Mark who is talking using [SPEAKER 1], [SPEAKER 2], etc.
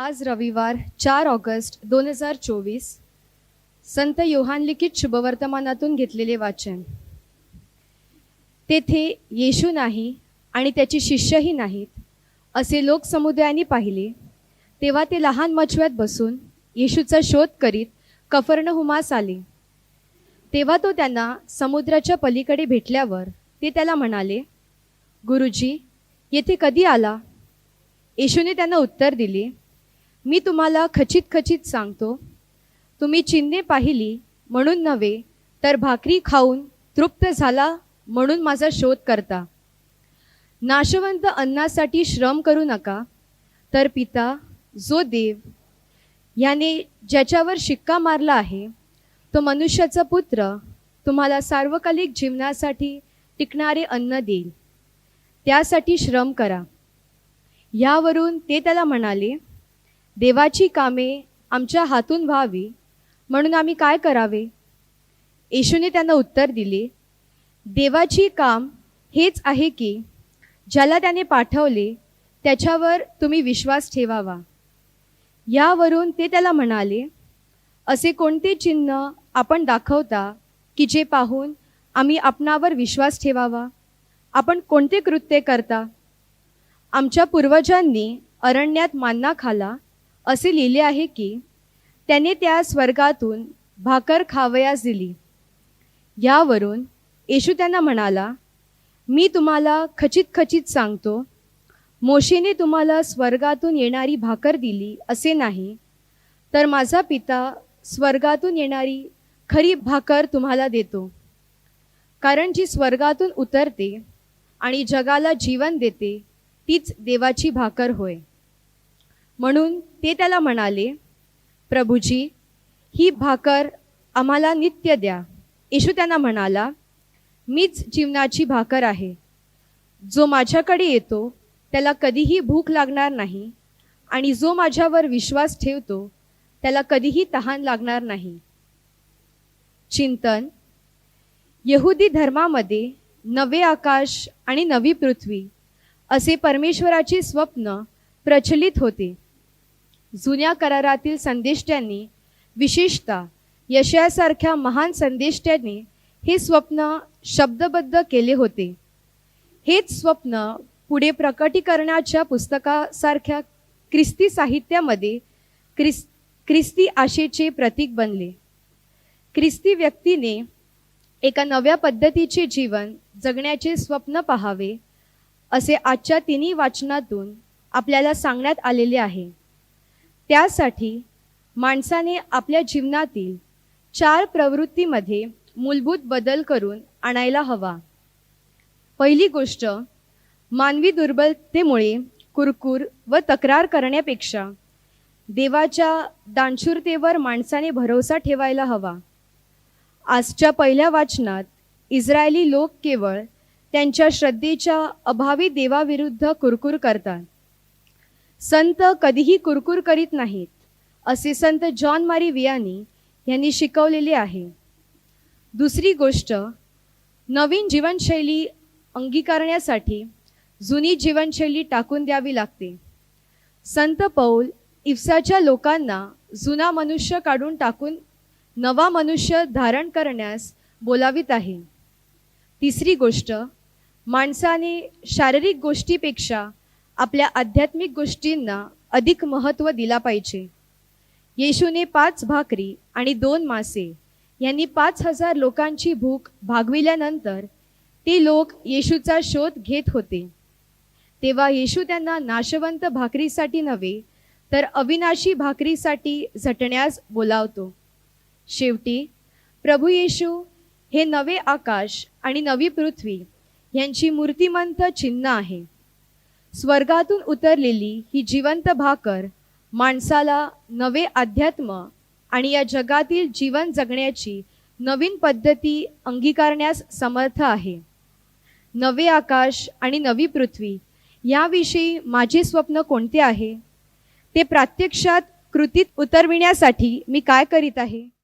[SPEAKER 1] आज रविवार चार ऑगस्ट दोन हजार चोवीस संत योहान लिखित शुभवर्तमानातून घेतलेले वाचन. तेथे येशू नाही आणि त्याची शिष्यही नाहीत असे लोकसमुदायाने पाहिले. तेव्हा ते लहान मचव्यात बसून येशूचा शोध करीत कफर्णहुमास आले. तेव्हा तो त्यांना समुद्राच्या पलीकडे भेटल्यावर ते त्याला म्हणाले गुरुजी येथे कधी आला? येशूने त्यांना उत्तर दिले मी तुम्हाला खचित खचित सांगतो तुम्ही चिन्हे पाहिली म्हणून नव्हे तर भाकरी खाऊन तृप्त झाला म्हणून माझा शोध करता. नाशवंत अन्नासाठी श्रम करू नका तर पिता जो देव याने ज्याच्यावर शिक्का मारला आहे तो मनुष्याचा पुत्र तुम्हाला सार्वकालिक जीवनासाठी टिकणारे अन्न देईल. त्यासाठी श्रम करा. यावरून ते त्याला म्हणाले देवाची कामे आमच्या हातून व्हावी म्हणून आम्ही काय करावे? येशूने त्यांना उत्तर दिले देवाची काम हेच आहे की ज्याला त्याने पाठवले त्याच्यावर तुम्ही विश्वास ठेवावा. यावरून ते त्याला म्हणाले असे कोणते चिन्ह आपण दाखवता की जे पाहून आम्ही आपणावर विश्वास ठेवावा? आपण कोणते कृत्य करता? आमच्या पूर्वजांनी अरण्यात मान्ना खाला असे लिहिले आहे की त्याने त्या स्वर्गातून भाकर खावयास दिली. यावरून येशू त्यांना म्हणाला मी तुम्हाला खचित खचित सांगतो मोशेने तुम्हाला स्वर्गातून येणारी भाकर दिली असे नाही तर माझा पिता स्वर्गातून येणारी खरी भाकर तुम्हाला देतो. कारण जी स्वर्गातून उतरते आणि जगाला जीवन देते तीच देवाची भाकर होय. म्हणून ते त्याला म्हणाले प्रभूजी ही भाकर आम्हाला नित्य द्या. येशू त्यांना म्हणाला मीच जीवनाची भाकर आहे. जो माझ्याकडे येतो त्याला कधीही भूक लागणार नाही आणि जो माझ्यावर विश्वास ठेवतो त्याला कधीही तहान लागणार नाही. चिंतन. यहुदी धर्मामध्ये नवे आकाश आणि नवी पृथ्वी असे परमेश्वराचे स्वप्न प्रचलित होते. जुन्या करारातील संदेष्ट्यांनी विशेषतः यशयासारख्या महान संदेष्ट्यांनी हे स्वप्न शब्दबद्ध केले होते. हेच स्वप्न पुढे प्रकटीकरणाच्या पुस्तकासारख्या ख्रिस्ती साहित्यामध्ये क्रिस ख्रिस्ती आशेचे प्रतीक बनले. ख्रिस्ती व्यक्तीने एका नव्या पद्धतीचे जीवन जगण्याचे स्वप्न पहावे असे आजच्या तिन्ही वाचनातून आपल्याला सांगण्यात आलेले आहे. त्यासाठी माणसाने आपल्या जीवनातील चार प्रवृत्तीमध्ये मूलभूत बदल करून आणायला हवा. पहिली गोष्ट मानवी दुर्बलतेमुळे कुरकुर व तक्रार करण्यापेक्षा देवाच्या दानशूरतेवर माणसाने भरोसा ठेवायला हवा. आजच्या पहिल्या वाचनात इस्रायली लोक केवळ त्यांच्या श्रद्धेच्या अभावी देवाविरुद्ध कुरकुर करतात. संत कधीही कुरकुर करीत नाहीत असे संत जॉन मारी वियानी यांनी शिकवलेले आहे. दुसरी गोष्ट नवीन जीवनशैली अंगीकारण्यासाठी जुनी जीवनशैली टाकून द्यावी लागते. संत पौल इफ्साच्या लोकांना जुना मनुष्य काढून टाकून नवा मनुष्य धारण करण्यास बोलावीत आहे. तिसरी गोष्ट माणसाने शारीरिक गोष्टीपेक्षा आपल्या आध्यात्मिक गोष्टींना अधिक महत्त्व दिला पाहिजे. येशूने पाच भाकरी आणि दोन मासे यांनी पाच हजार लोकांची भूक भागविल्यानंतर ते लोक येशूचा शोध घेत होते. तेव्हा येशू त्यांना नाशवंत भाकरीसाठी नव्हे तर अविनाशी भाकरीसाठी झटण्यास बोलावतो. शेवटी प्रभू येशू हे नवे आकाश आणि नवी पृथ्वी यांची मूर्तिमंत चिन्ह आहे. स्वर्गातून उतरलेली ही जिवंत भाकर माणसाला नवे अध्यात्म आणि या जगातील जीवन जगण्याची नवीन पद्धती अंगीकारण्यास समर्थ आहे. नवे आकाश आणि नवी पृथ्वी याविषयी माझे स्वप्न कोणते आहे? ते प्रत्यक्षात कृतीत उतरविण्यासाठी मी काय करीत आहे?